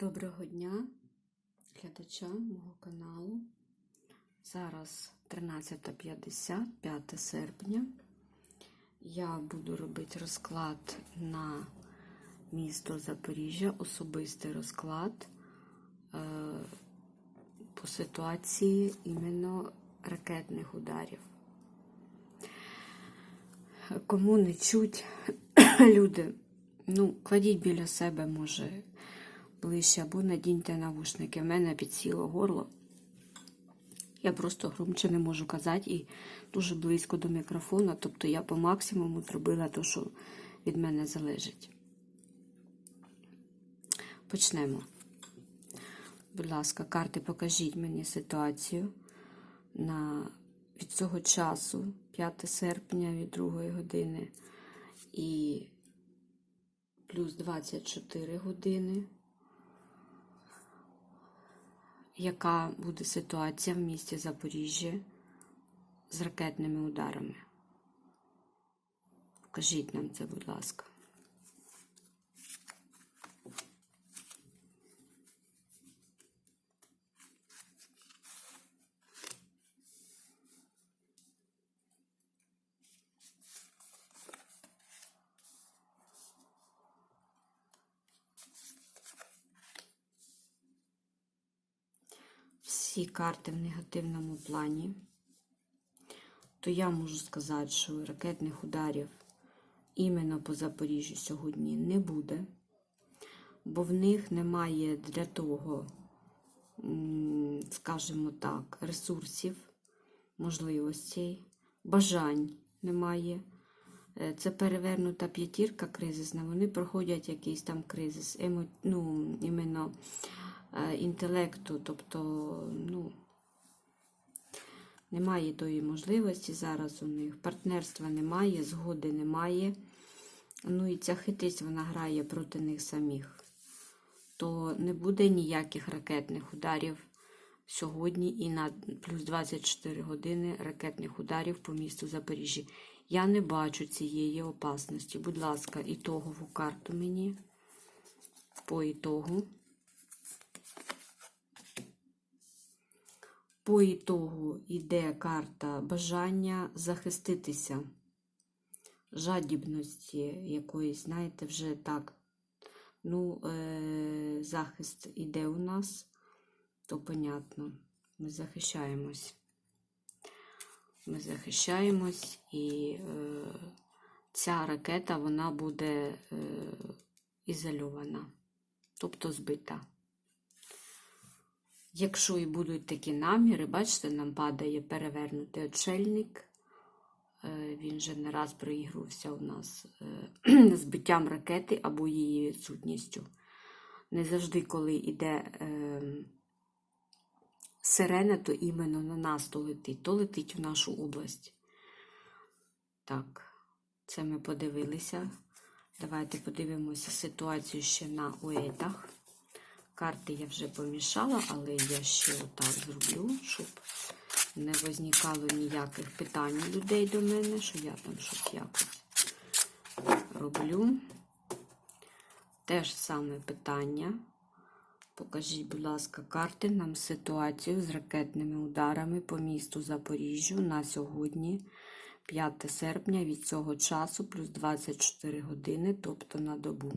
Доброго дня глядачам мого каналу. Зараз 13.50, 5 серпня. Я буду робити розклад на місто Запоріжжя, особистий розклад е, по ситуації іменно ракетних ударів. Кому не чуть люди, ну, кладіть біля себе, може, ближче, або надіньте навушники. В мене підсіло горло. Я просто громче не можу казати і дуже близько до мікрофона. Тобто я по максимуму зробила те, що від мене залежить. Почнемо. Будь ласка, карти, покажіть мені ситуацію на від цього часу, 5 серпня від 2 години і плюс 24 години. Яка буде ситуація в місті Запоріжжя з ракетними ударами? Покажіть нам це, будь ласка. Всі карти в негативному плані, то я можу сказати, що ракетних ударів іменно по Запоріжжю сьогодні не буде, бо в них немає для того, скажімо так, ресурсів, можливостей, бажань немає. Е, Це перевернута п'ятірка кризисна, вони проходять якийсь там кризис, емо, ну, іменно інтелекту, тобто, ну, немає тої можливості зараз у них, партнерства немає, згоди немає. Ну і ця хитрість вона грає проти них самих. То не буде ніяких ракетних ударів сьогодні і на плюс 24 години ракетних ударів по місту Запоріжжя. Я не бачу цієї опасності. Будь ласка, ітогову карту мені по ітогу. По ітогу йде карта бажання захиститися, жадібності якоїсь, знаєте, вже так. Ну, е- захист іде у нас, то понятно, ми захищаємось. Ми захищаємось, і е- ця ракета вона буде е- ізольована, тобто збита. Якщо і будуть такі наміри, бачите, нам падає перевернутий отшельник. Е, Він же не раз проігрувався у нас е, збиттям ракети або її відсутністю. Не завжди, коли йде е, сирена, то іменно на нас то летить, то летить в нашу область. Так, це ми подивилися. Давайте подивимося ситуацію ще на уетах. Карти я вже помішала, але я ще отак зроблю, щоб не возникало ніяких питань людей до мене, що я там щось якось роблю. Те ж саме питання. Покажіть, будь ласка, карти нам ситуацію з ракетними ударами по місту Запоріжжю на сьогодні, 5 серпня, від цього часу, плюс 24 години, тобто на добу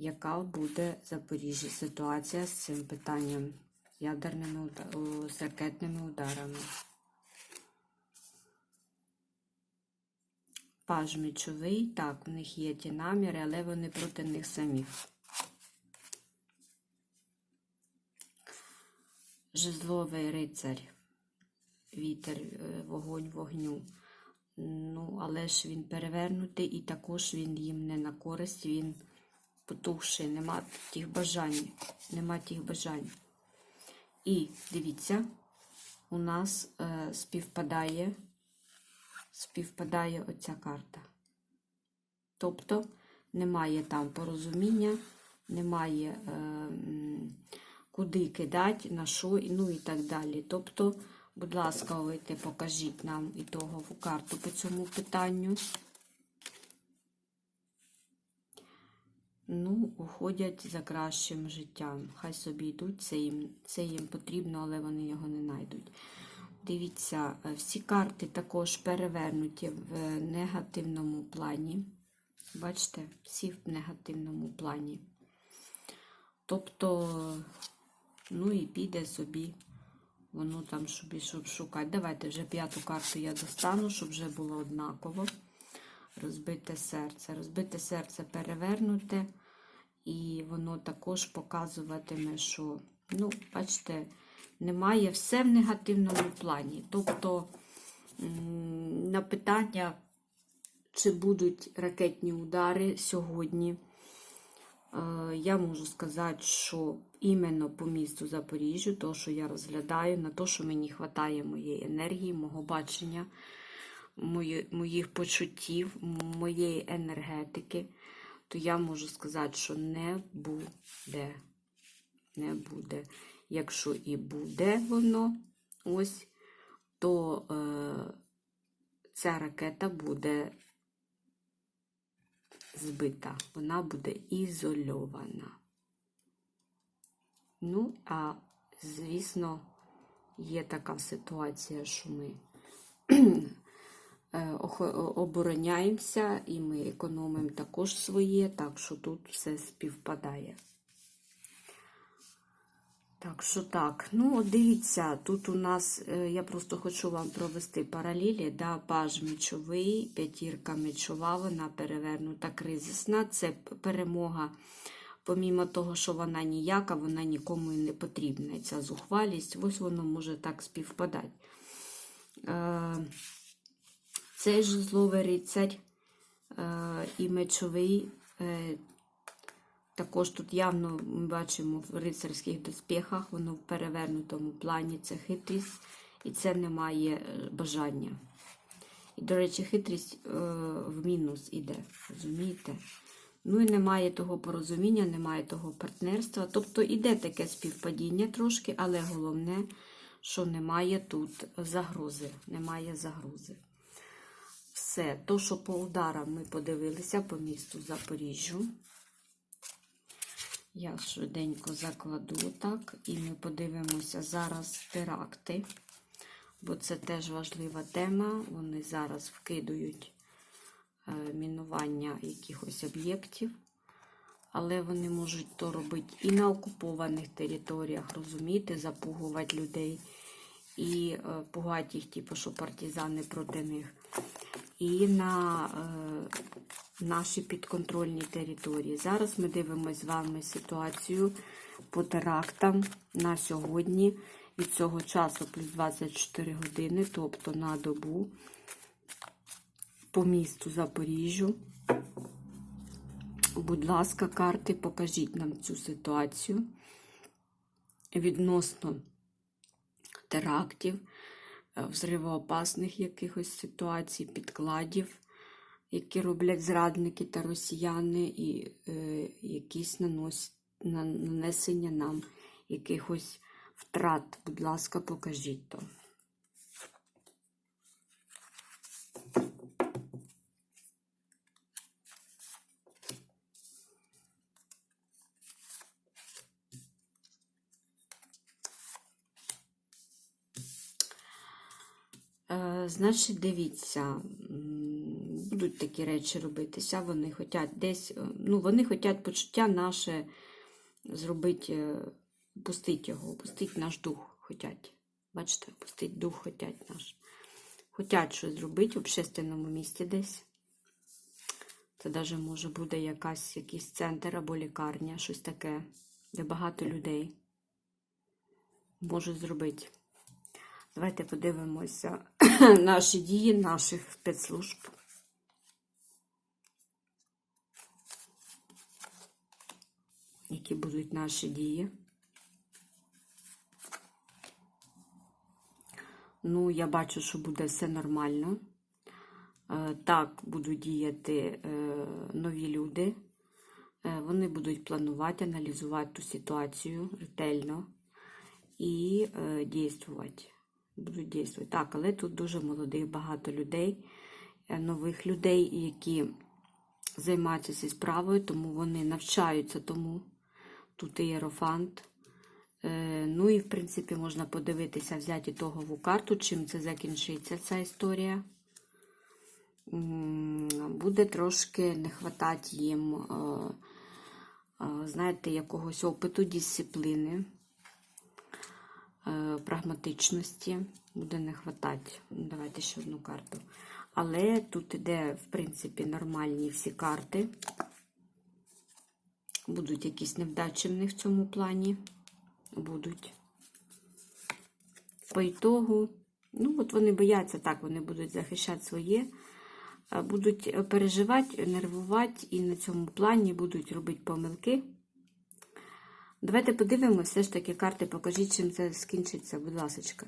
яка буде в Запоріжжі ситуація з цим питанням ядерними з ракетними ударами. Паж мечовий, так, в них є ті наміри, але вони проти них самих. Жезловий рицар, вітер, е, вогонь вогню. Ну, але ж він перевернутий, і також він їм не на користь, він потухший, нема тих бажань, нема тих бажань. І дивіться, у нас е, співпадає, співпадає оця карта. Тобто немає там порозуміння, немає е, куди кидати, на що, ну і так далі. Тобто, будь ласка, покажіть нам ітогову карту по цьому питанню. Ну, уходять за кращим життям. Хай собі йдуть, це їм, це їм потрібно, але вони його не знайдуть. Дивіться, е, всі карти також перевернуті в негативному плані. Бачите, всі в негативному плані. Тобто, ну і піде собі, воно там собі щоб шукати. Давайте вже п'яту карту я достану, щоб вже було однаково. Розбите серце. Розбите серце перевернуте, і воно також показуватиме, що, ну, бачите, немає все в негативному плані. Тобто на питання, чи будуть ракетні удари сьогодні, е, я можу сказати, що іменно по місту Запоріжжю, то, що я розглядаю, на те, що мені вистачає моєї енергії, мого бачення, моїх почуттів, моєї енергетики, то я можу сказати, що не буде. Не буде. Якщо і буде воно, ось, то е, ця ракета буде збита, вона буде ізольована. Ну, а звісно, є така ситуація, що ми обороняємося і ми економимо також своє, так що тут все співпадає. Так що так, ну дивіться, тут у нас, е, я просто хочу вам провести паралелі, да, паж мечовий, п'ятірка мечова, вона перевернута кризисна, це перемога, помімо того, що вона ніяка, вона нікому і не потрібна. Ця зухвалість, ось воно може так співпадати. Е, цей же зловий рицарь е, і мечовий е, також тут явно ми бачимо в рицарських доспіхах, воно в перевернутому плані це хитрість, і це немає е, бажання. І, до речі, хитрість е, в мінус іде, розумієте? Ну і немає того порозуміння, немає того партнерства. Тобто іде таке співпадіння трошки, але головне, що немає тут загрози. Немає загрози. Все, то, що по ударам ми подивилися по місту Запоріжжю. Я швиденько закладу так, і ми подивимося зараз теракти, бо це теж важлива тема. Вони зараз вкидують е, мінування якихось об'єктів, але вони можуть то робити і на окупованих територіях, розумієте, запугувати людей, і е, пугати їх, типу, що партизани проти них, і на е, наші підконтрольні території. Зараз ми дивимося з вами ситуацію по терактам на сьогодні. Від цього часу плюс 24 години, тобто на добу по місту Запоріжжю. Будь ласка, карти, покажіть нам цю ситуацію відносно терактів, взривоопасних якихось ситуацій, підкладів, які роблять зрадники та росіяни, і е, якісь нанос, нанесення нам якихось втрат. Будь ласка, покажіть то. Значить, дивіться, будуть такі речі робитися. Вони хочуть десь, е, ну, вони хочуть почуття наше зробити, е, пустити його, пустити наш дух. Хотять. Бачите, пустити дух хотять наш. Хотять щось зробити в общественному місті десь. Це навіть може буде якась, якийсь центр або лікарня, щось таке, де багато людей можуть зробити. Давайте подивимося наші дії наших спецслужб. Які будуть наші дії? Ну, я бачу, що буде все нормально. Е, Так, будуть діяти е, нові люди. Е, Вони будуть планувати, аналізувати ту ситуацію ретельно і дійствувати. Будуть дійствувати. Так, але тут дуже молодих багато людей, е, нових людей, які займаються цією справою, тому вони навчаються тому. Тут і єрофант. Е, ну і, в принципі, можна подивитися, взяти ітогову карту, чим це закінчиться ця історія. Буде трошки не хватати їм, е, знаєте, якогось опиту, дисципліни, прагматичності. Буде не хватати. Давайте ще одну карту. Але тут іде, в принципі, нормальні всі карти. Будуть якісь невдачі в них в цьому плані. Будуть. По ітогу, ну, от вони бояться так, вони будуть захищати своє, будуть переживати, нервувати і на цьому плані будуть робити помилки. Давайте подивимося, все ж таки карти, покажіть, чим це скінчиться, будь ласка.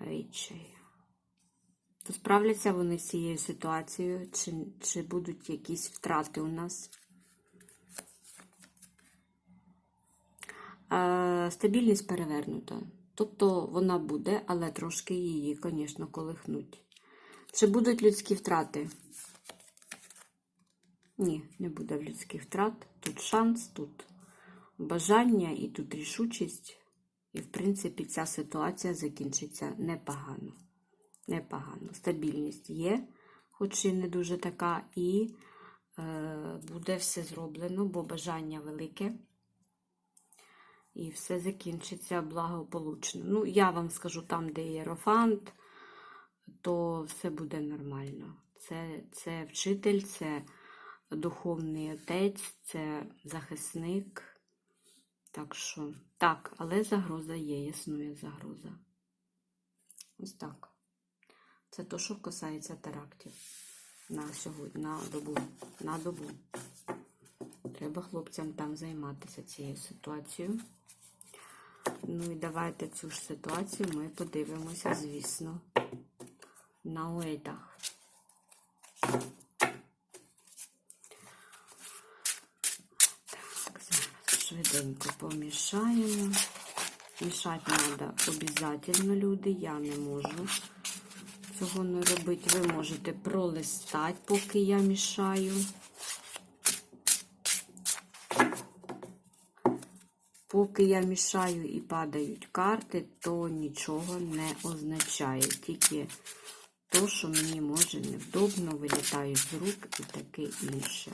Річей. То справляться вони з цією ситуацією, чи, чи будуть якісь втрати у нас? А, стабільність перевернута. Тобто вона буде, але трошки її, звісно, колихнуть. Чи будуть людські втрати? Ні, не буде людських втрат. Тут шанс, тут бажання і тут рішучість. І, в принципі, ця ситуація закінчиться непогано. Непогано. Стабільність є, хоч і не дуже така, і е, буде все зроблено, бо бажання велике. І все закінчиться благополучно. Ну, я вам скажу, там, де є Єрофант, то все буде нормально. Це, це вчитель, це духовний отець, це захисник. Так що, так, але загроза є, існує загроза. Ось так. Це то, що касається терактів на сьогодні, на добу. На добу. Треба хлопцям там займатися цією ситуацією. Ну і давайте цю ж ситуацію ми подивимося, звісно, на уейтах. Так, зараз швиденько помішаємо. Мішати треба обов'язково, люди. Я не можу цього не робити. Ви можете пролистати, поки я мішаю. Поки я мішаю і падають карти, то нічого не означає. Тільки то, що мені може невдобно, вилітають з рук і таке інше.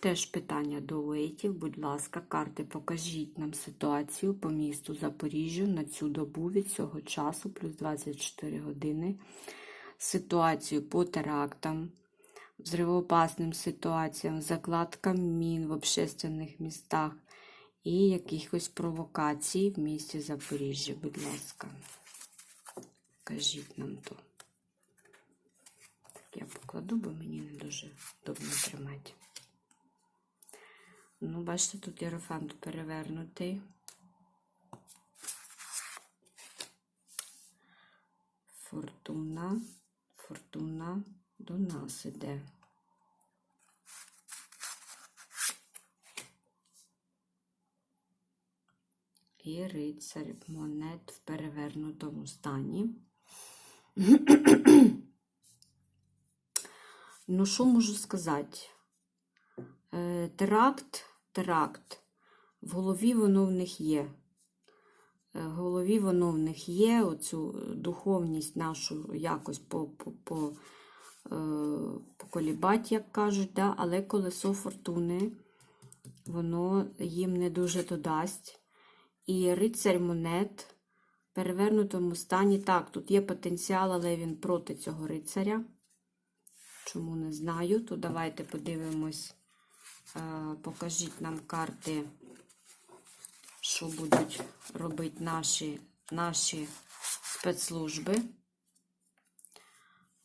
Теж питання до уейтів. Будь ласка, карти, покажіть нам ситуацію по місту Запоріжжю на цю добу від цього часу, плюс 24 години. Ситуацію по терактам, взривоопасним ситуаціям, закладкам мін в общественних містах і якихось провокацій в місті Запоріжжя. Будь ласка, кажіть нам то. Я покладу, бо мені не дуже удобно тримати. Ну, бачите, тут єрофант перевернутий. Фортуна, фортуна до нас іде. І рицар монет в перевернутому стані. Ну, що можу сказати? Е, теракт, теракт. В голові воно в них є. Е, В голові воно в них є, оцю духовність нашу якось по, по, по, е, поколібать, як кажуть, да? але колесо фортуни, воно їм не дуже то дасть. І рицарь монет в перевернутому стані. Так, тут є потенціал, але він проти цього рицаря. Чому не знаю, то давайте подивимось. Е, Покажіть нам карти, що будуть робити наші, наші спецслужби.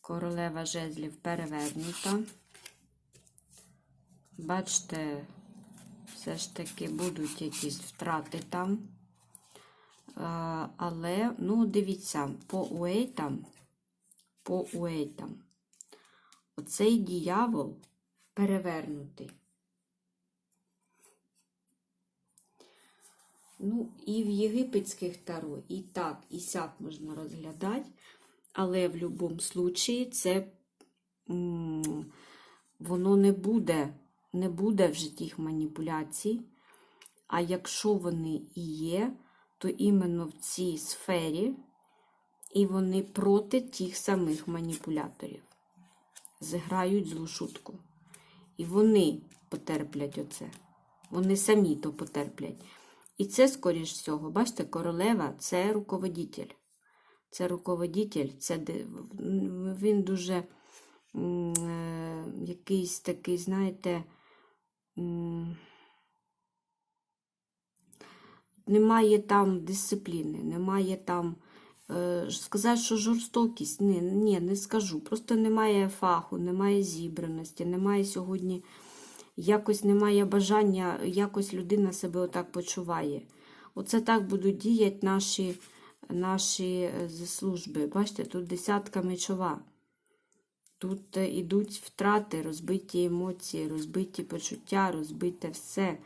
Королева жезлів перевернута. Бачите, все ж таки будуть якісь втрати там. Е, Але, ну, дивіться, по уейтам, по уейтам, оцей диявол перевернутий. Ну, і в єгипетських таро, і так, і сяк можна розглядати, але в будь-якому случаї це воно не буде, не буде в житті їх маніпуляцій. А якщо вони і є, то іменно в цій сфері, і вони проти тих самих маніпуляторів. Зіграють злу шутку. І вони потерплять оце. Вони самі то потерплять. І це, скоріш всього, бачите, королева це руководитель. Це руководитель, це він дуже е, якийсь такий, знаєте, немає там дисципліни, немає там. Е, Сказати, що жорстокість, ні, ні, не скажу. Просто немає фаху, немає зібраності, немає сьогодні, якось немає бажання, якось людина себе отак почуває. Оце так будуть діяти наші, наші е, служби. Бачите, тут десятка мечова. Тут е, ідуть втрати, розбиті емоції, розбиті почуття, розбите все.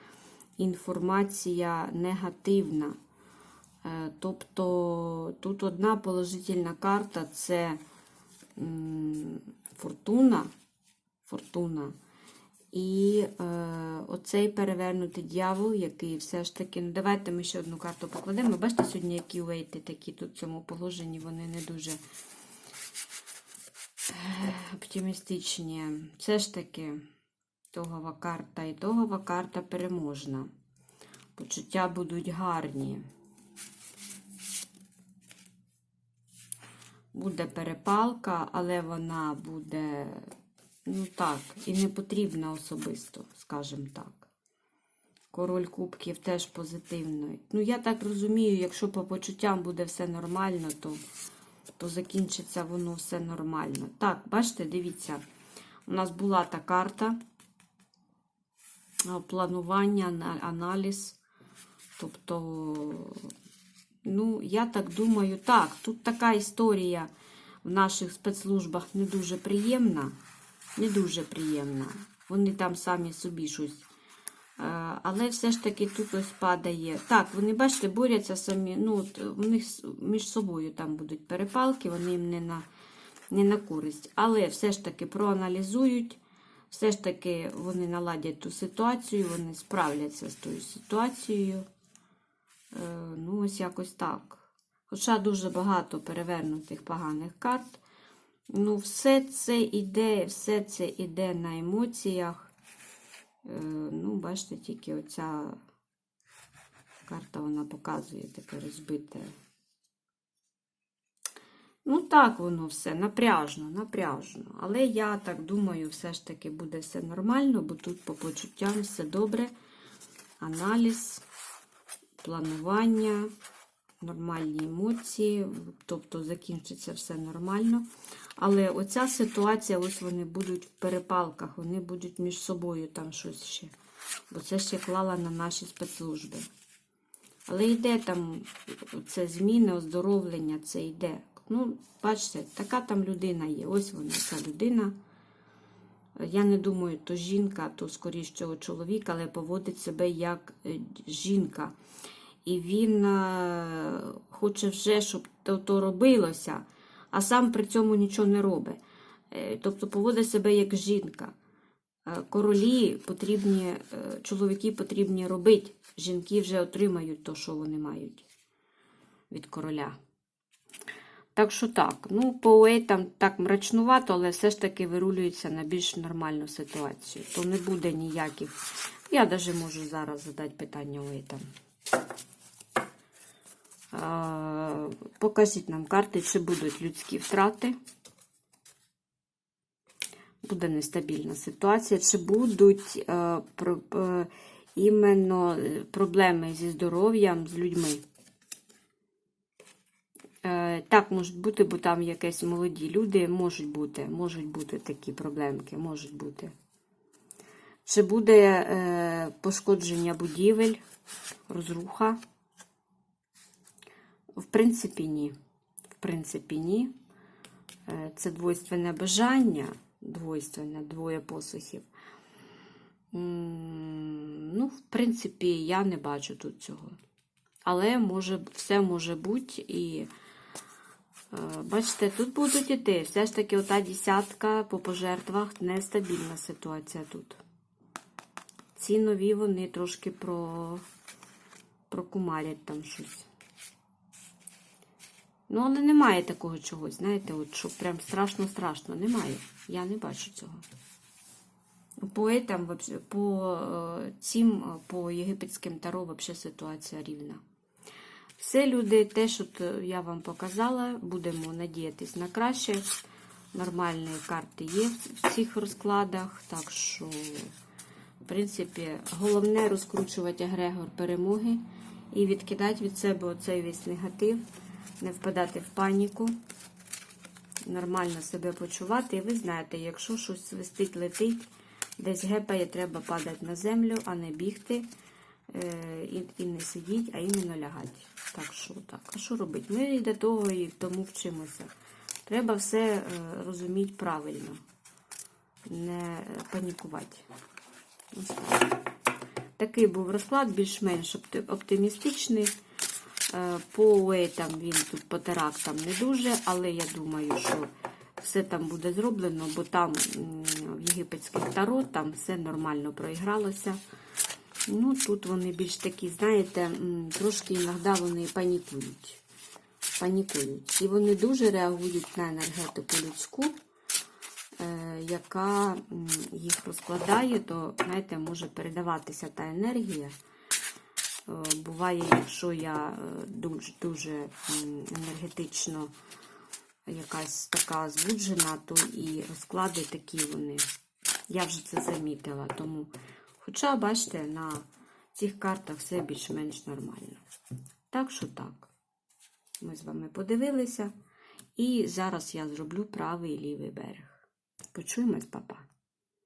Інформація негативна. Е, Тобто тут одна положительна карта це фортуна. фортуна. І е, оцей перевернутий дьявол, який все ж таки. Ну, давайте ми ще одну карту покладемо. Бачите, сьогодні які вейти такі тут в цьому положенні, вони не дуже е, оптимістичні. Все ж таки, тогова карта і тогова карта переможна. Почуття будуть гарні. Буде перепалка, але вона буде, ну так, і не потрібна особисто, скажімо так. Король кубків теж позитивний. Ну, я так розумію, якщо по почуттям буде все нормально, то, то закінчиться воно все нормально. Так, бачите, дивіться, у нас була та карта планування, аналіз. Тобто, ну, я так думаю, так, тут така історія в наших спецслужбах не дуже приємна. Не дуже приємна. Вони там самі собі щось. Е, Але все ж таки тут ось падає. Так, вони, бачите, борються самі. Ну, от у них між собою там будуть перепалки, вони їм не на, не на користь. Але все ж таки проаналізують, все ж таки вони наладять ту ситуацію, вони справляться з тою ситуацією. Е, Ну, ось якось так. Хоча дуже багато перевернутих поганих карт. Ну, все це іде, все це іде на емоціях. Е, Ну, бачите, тільки оця карта вона показує таке розбите. Ну, так воно все напряжно, напряжно. Але я так думаю, все ж таки буде все нормально, бо тут по почуттям все добре. Аналіз, планування, нормальні емоції, тобто закінчиться все нормально. Але оця ситуація, ось вони будуть в перепалках, вони будуть між собою там щось ще. Бо це ще клала на наші спецслужби. Але йде там це зміни, оздоровлення, це йде. Ну, бачите, така там людина є. Ось вона, ця людина. Я не думаю, то жінка, то скоріш чоловік, але поводить себе як е, жінка. І він е, хоче вже, щоб то, то робилося, а сам при цьому нічого не робить. Е, Тобто поводить себе як жінка. Е, Королі потрібні, чоловіки потрібні робити. Жінки вже отримають то, що вони мають від короля. Так що так, ну, по уейтам так мрачнувато, але все ж таки вирулюється на більш нормальну ситуацію. То не буде ніяких. Я навіть можу зараз задати питання уейтам. Покажіть нам карти, чи будуть людські втрати. Буде нестабільна ситуація, чи будуть е, про, е, іменно е, проблеми зі здоров'ям з людьми. Е, Так, можуть бути, бо там якісь молоді люди можуть бути, можуть бути такі проблемки, можуть бути. Чи буде е, пошкодження будівель, розруха? В принципі, ні. В принципі, ні. Е, Це двойственне бажання, двойственне, двоє посухів. Ну, в принципі, я не бачу тут цього. Але може, все може бути і. е, Бачите, тут будуть іти. Все ж таки, ота десятка по пожертвах нестабільна ситуація тут. Ці нові вони трошки про... прокумарять там щось. Ну, але немає такого чогось, знаєте, от що прям страшно-страшно. Немає. Я не бачу цього. По, етам, по е, цим, е, по єгипетським таро взагалі ситуація рівна. Все, люди, те, що я вам показала, будемо надіятись на краще. Нормальні карти є в цих розкладах, так що, в принципі, головне розкручувати егрегор перемоги і відкидати від себе оцей весь негатив, не впадати в паніку, нормально себе почувати. І ви знаєте, якщо щось свистить, летить, десь гепає, треба падати на землю, а не бігти е, і, не сидіть, а іменно лягати. Так що так. А що робити? Ми і до того і тому вчимося. Треба все е, розуміти правильно, не панікувати. Ось так. Такий був розклад, більш-менш оптимістичний. Е, По там він тут по терактам не дуже, але я думаю, що все там буде зроблено, бо там в єгипетських таро там все нормально проігралося. Ну, тут вони більш такі, знаєте, трошки іноді вони панікують. Панікують. І вони дуже реагують на енергетику людську, е, яка їх розкладає, то, знаєте, може передаватися та енергія. Е, Буває, якщо я е, дуже, дуже енергетично якась така збуджена, то і розклади такі вони. Я вже це замітила. Тому, хоча, бачите, на цих картах все більш-менш нормально. Так що так. Ми з вами подивилися. І зараз я зроблю правий і лівий берег. Почуємось, папа.